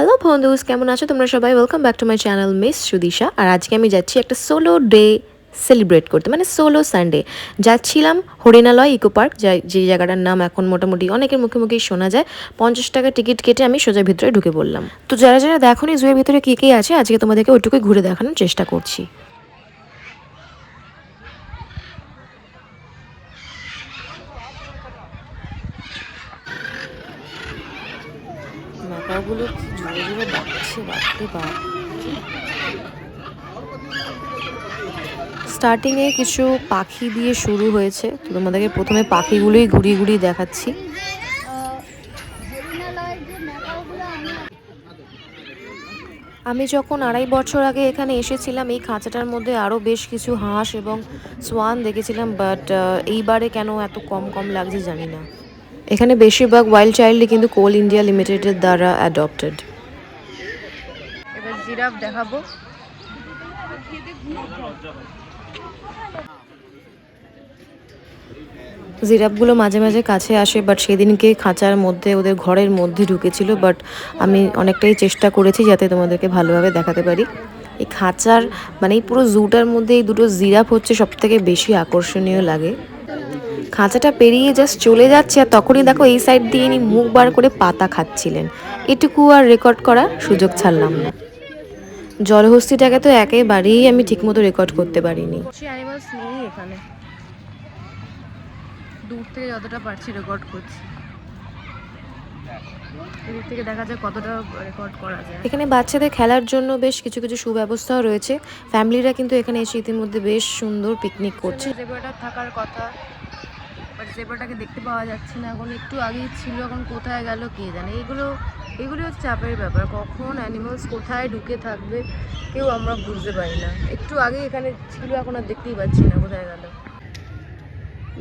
Hello বন্ধুস কেমন আছো? তোমরা সবাই welcome back to my channel miss Sudisha আর আজকে আমি যাচ্ছি একটা সোলো ডে সেলিব্রেট করতে মানে সোলো সানডে যাচ্ছিলাম হরিণালয় ইকো পার্ক যা জায়গাটার নাম এখন মোটামুটি অনেকের মুখে মুখেই শোনা যায়। পঞ্চাশ টাকা টিকিট কেটে আমি সোজা ভিতরে ঢুকে পড়লাম। তো যারা যারা দেখোনি জুয়ের ভিতরে কী কী আছে, আজকে তোমাদেরকে ওইটুকুই ঘুরে দেখানোর চেষ্টা করছি। ম্যাকাওগুলো কি জোরে জোরে ডাকছে বাপরে বাপ স্টার্টিংয়ে কিছু পাখি দিয়ে শুরু হয়েছে। তোমাদেরকে প্রথমে পাখিগুলোই ঘুরিয়ে ঘুরিয়ে দেখাচ্ছি। আমি যখন আড়াই বছর আগে এখানে এসেছিলাম, এই খাঁচাটার মধ্যে আরও বেশ কিছু হাঁস এবং সোয়ান দেখেছিলাম বাট এইবারে কেন এত কম কম লাগছে জানি না। এখানে বেশিরভাগ ওয়াইল্ড চাইল্ডই কিন্তু কোল ইন্ডিয়া লিমিটেডের দ্বারা অ্যাডপ্টেড এবার জিরাফ দেখাবো। জিরাফগুলো মাঝে মাঝে কাছে আসে বাট সেদিনকে খাঁচার মধ্যে ওদের ঘরের মধ্যে ঢুকেছিল বাট আমি অনেকটাই চেষ্টা করেছি যাতে তোমাদেরকে ভালোভাবে দেখাতে পারি। এই খাঁচার মানে এই পুরো জুটার মধ্যে এই দুটো জিরাফ হচ্ছে সব থেকে বেশি আকর্ষণীয় লাগে। খাঁচাটা পেরিয়ে জাস্ট চলে যাচ্ছে আর তখনই দেখো এই সাইড দিয়ে ইনি মুখ বার করে পাতা খাচ্ছিলেন। এটুকু আর রেকর্ড করার সুযোগ ছাড়লাম না। জলহস্তিটাকে তো একেবারেই আমি ঠিকমতো রেকর্ড করতে পারিনি। এখানে। দূর থেকে যতটা পারছি রেকর্ড করছি। থেকে দেখা যায় কতটা রেকর্ড করা যায়। এখানে বাচ্চাদের খেলার জন্য বেশ কিছু কিছু সুব্যবস্থাও রয়েছে। ফ্যামিলিরা কিন্তু এখানে এসে ইতিমধ্যে বেশ সুন্দর পিকনিক করছে। থাকার কথা। জেব্রাটাকে দেখতে পাওয়া যাচ্ছে না। এখন একটু আগেই ছিল, এখন কোথায় গেল কে জানে। এগুলো এগুলো হচ্ছে চাপের ব্যাপার। কখন অ্যানিমালস কোথায় ঢুকে থাকবে, কেউ আমরা বুঝতে পারি না। একটু আগে এখানে ছিল, এখন আর দেখতেই পাচ্ছি না কোথায় গেল।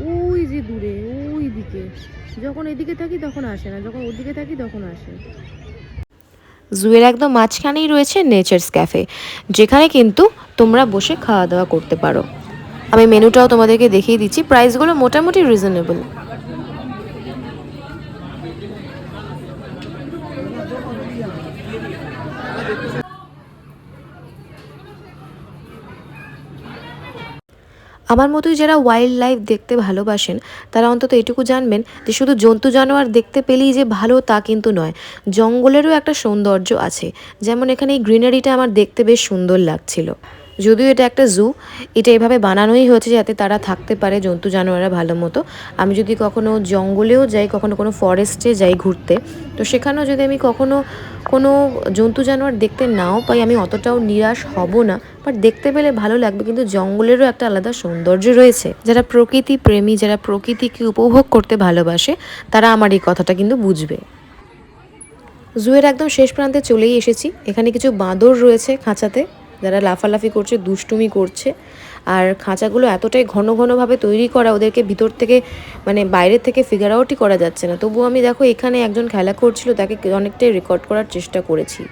ওই যে দূরে, ওই দিকে। যখন এদিকে থাকি তখন আসে না, যখন ওদিকে থাকি তখন আসে। জুয়ের একদম মাঝখানেই রয়েছে নেচার্স ক্যাফে যেখানে কিন্তু তোমরা বসে খাওয়া দাওয়া করতে পারো। আমি মেনুটাও তোমাদেরকে দেখিয়ে দিচ্ছি। প্রাইসগুলো মোটামুটি রিজনেবল আমার মতোই যারা ওয়াইল্ড লাইফ দেখতে ভালোবাসেন, তারা অন্তত এটুকু জানবেন যে শুধু জন্তু জানোয়ার দেখতে পেলেই যে ভালো তা কিন্তু নয়, জঙ্গলেরও একটা সৌন্দর্য আছে। যেমন এখানে এই গ্রিনারিটা আমার দেখতে বেশ সুন্দর লাগছিল। যদিও এটা একটা জু এটা এভাবে বানানোই হয়েছে যাতে তারা থাকতে পারে জন্তু জানোয়াররা ভালো মতো। আমি যদি কখনো জঙ্গলেও যাই, কখনো কোনো ফরেস্টে যাই ঘুরতে, তো সেখানেও যদি আমি কখনো কোনো জন্তু জানোয়ার দেখতে নাও পাই, আমি অতটাও নিরাশ হব না। বাট দেখতে পেলে ভালো লাগবে, কিন্তু জঙ্গলেরও একটা আলাদা সৌন্দর্য রয়েছে। যারা প্রকৃতি প্রেমী, যারা প্রকৃতিকে উপভোগ করতে ভালোবাসে, তারা আমার এই কথাটা কিন্তু বুঝবে। জুয়ের একদম শেষ প্রান্তে চলেই এসেছি। এখানে কিছু বাঁদর রয়েছে খাঁচাতে। যারা লাফালাফি করছে, দুষ্টুমি করছে। আর খাঁচাগুলো এতটাই ঘন ঘনভাবে তৈরি করা, ওদেরকে ভিতর থেকে মানে বাইরের থেকে ফিগার আউটই করা যাচ্ছে না। তবুও আমি দেখো, এখানে একজন খেলা করছিল, তাকে অনেকটাই রেকর্ড করার চেষ্টা করেছি।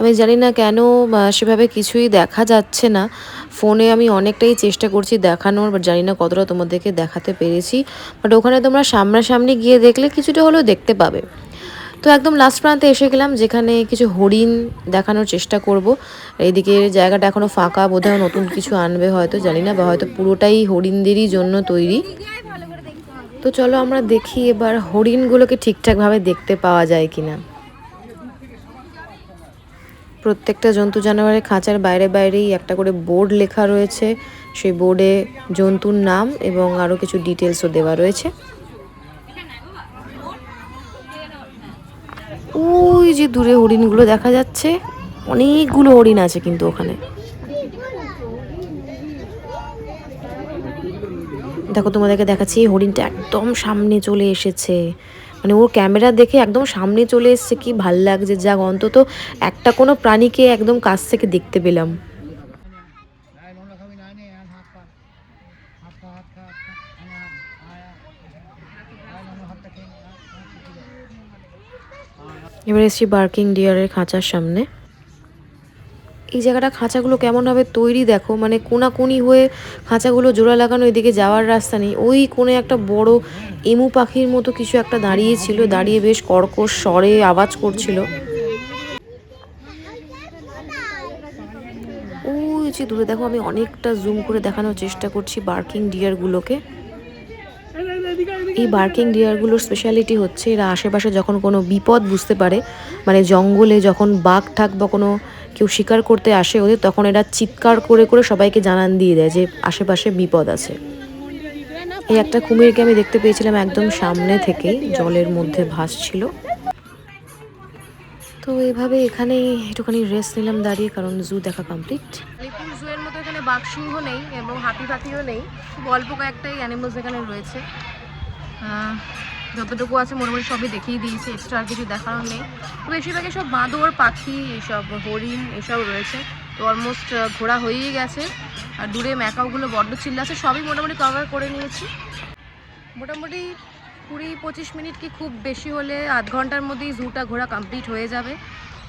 আমি জানি না কেন সেভাবে কিছুই দেখা যাচ্ছে না। ফোনে আমি অনেকটাই চেষ্টা করছি দেখানোর বাট জানি না কতটা তোমাদেরকে দেখাতে পেরেছি। বাট ওখানে তোমরা সামনাসামনি গিয়ে দেখলে কিছুটা হলেও দেখতে পাবে। তো একদম লাস্ট প্রান্তে এসে গেলাম, যেখানে কিছু হরিণ দেখানোর চেষ্টা করব। এইদিকে জায়গাটা এখনও ফাঁকা, বোধহয় নতুন কিছু আনবে হয়তো, জানি না, বা হয়তো পুরোটাই হরিণদেরই জন্য তৈরি। তো চলো আমরা দেখি এবার হরিণগুলোকে ঠিকঠাকভাবে দেখতে পাওয়া যায় কিনা। প্রত্যেকটা জন্তু জানোয়ারের খাঁচার বাইরে বাইরেই একটা করে বোর্ড লেখা রয়েছে। সেই বোর্ডে জন্তুর নাম এবং আরও কিছু ডিটেলসও দেওয়া রয়েছে। ওই যে দূরে হরিণগুলো দেখা যাচ্ছে। অনেকগুলো হরিণ আছে কিন্তু ওখানে। দেখো তোমাদেরকে দেখাচ্ছি, এই হরিণটা একদম সামনে চলে এসেছে। মানে ওর ক্যামেরা দেখে একদম সামনে চলে এসছে, কি ভালো লাগছে। যাক, অন্তত একটা কোনো প্রাণীকে একদম কাছ থেকে দেখতে পেলাম। এবার এসছি বার্কিং ডিয়ারের খাঁচার সামনে। এই জায়গাটা খাঁচাগুলো কেমনভাবে তৈরি দেখো? মানে কোনাকুনি হয়ে খাঁচাগুলো জোড়া লাগানো, এদিকে যাওয়ার রাস্তা নেই। ওই কোণে একটা বড় এমু পাখির মতো কিছু একটা দাঁড়িয়ে ছিল দাঁড়িয়ে বেশ কর্কশ স্বরে আওয়াজ করছিল। ওই যে দূরে দেখো, আমি অনেকটা জুম করে দেখানোর চেষ্টা করছি বার্কিং ডিয়ারগুলোকে এই বার্কিং ডিয়ারগুলোর স্পেশালিটি হচ্ছে এরা আশেপাশে যখন কোনো বিপদ বুঝতে পারে মানে জঙ্গলে যখন বাঘ ঠাক বা কোনো কেউ শিকার করতে আসে ওদের, তখন এরা চিৎকার করে করে সবাইকে জানান দিয়ে দেয় যে আশেপাশে বিপদ আছে। এই একটা কুমিরকে আমি দেখতে পেয়েছিলাম একদম সামনে থেকে জলের মধ্যে ভাসছিল। তো এইভাবে এখানে একটুখানি রেস্ট নিলাম দাঁড়িয়ে, কারণ জু দেখা কমপ্লিট আলিপুর জু এর মতো এখানে বাঘ নেই এবং হাতি ফাতিও নেই। অল্প কয়েকটাই অ্যানিমালস এখানে রয়েছে। যতটুকু আছে মোটামুটি সবই দেখিয়ে দিয়েছি এক্সট্রা আর কিছু দেখানোর নেই। তো বেশিরভাগই সব বাঁদর, পাখি, এইসব হরিণ এসব রয়েছে। তো অলমোস্ট ঘোরা হয়েই গেছে। আর দূরে ম্যাকাওগুলো বড্ড চিল্লাছে সবই মোটামুটি কভার করে নিয়েছি। মোটামুটি কুড়ি পঁচিশ মিনিট কি খুব বেশি হলে আধ ঘণ্টার মধ্যেই জুটা ঘোরা কমপ্লিট হয়ে যাবে।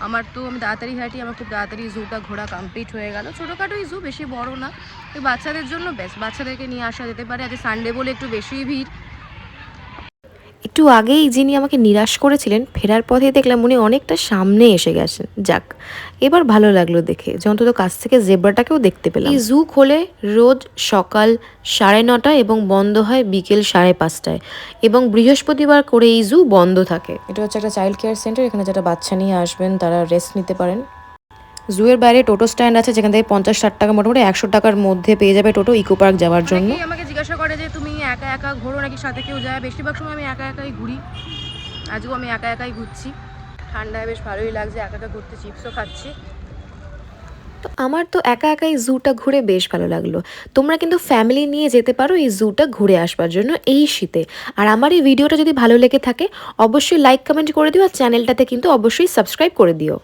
আমার তো আমি তাড়াতাড়ি হাঁটি, আমার খুব তাড়াতাড়ি জুটা ঘোরা কমপ্লিট হয়ে গেল। ছোটোখাটোই জু বেশি বড় না তো বাচ্চাদের জন্য বেস্ট বাচ্চাদেরকে নিয়ে আসা যেতে পারে। আজকে সানডে বলে একটু বেশিই ভিড়। একটু আগেই যিনি আমাকে নিরাশ করেছিলেন ফেরার পথে দেখলাম উনি অনেকটা সামনে এসে গেছেন। যাক এবার ভালো লাগল দেখে। যে অন্তত কাছ থেকে জেব্রাটাকেও দেখতে পেলাম। এই জু খোলে রোজ সকাল সাড়ে নটা এবং বন্ধ হয় বিকেল সাড়ে পাঁচটায় এবং বৃহস্পতিবার করে এই জু বন্ধ থাকে। এটা হচ্ছে একটা চাইল্ড কেয়ার সেন্টার এখানে যারা বাচ্চা নিয়ে আসবেন তারা রেস্ট নিতে পারেন। জুয়ের বাইরে টোটো স্ট্যান্ড আছে যেখান থেকে পঞ্চাশ ষাট টাকা মোটামুটি একশো টাকার মধ্যে পেয়ে যাবে টোটো ইকো পার্ক যাওয়ার জন্য। আমাকে জিজ্ঞাসা করে যে তুমি একা একা ঘোরো নাকি সাথে কেউ যায়? বেশিরভাগ সময় আমি একা একাই ঘুরি। আজও আমি একা একাই ঘুরছি। ঠান্ডায় বেশ ভালোই লাগছে একা একা ঘুরতে চিপসও খাচ্ছি। তো আমার তো একা একাই জুটা ঘুরে বেশ ভালো লাগল। তোমরা কিন্তু ফ্যামিলি নিয়ে যেতে পারো এই জুটা ঘুরে আসবার জন্য এই শীতে। আর আমার এই ভিডিওটা যদি ভালো লেগে থাকে অবশ্যই লাইক কমেন্ট করে দিও আর চ্যানেলটাতে কিন্তু অবশ্যই সাবস্ক্রাইব করে দিও।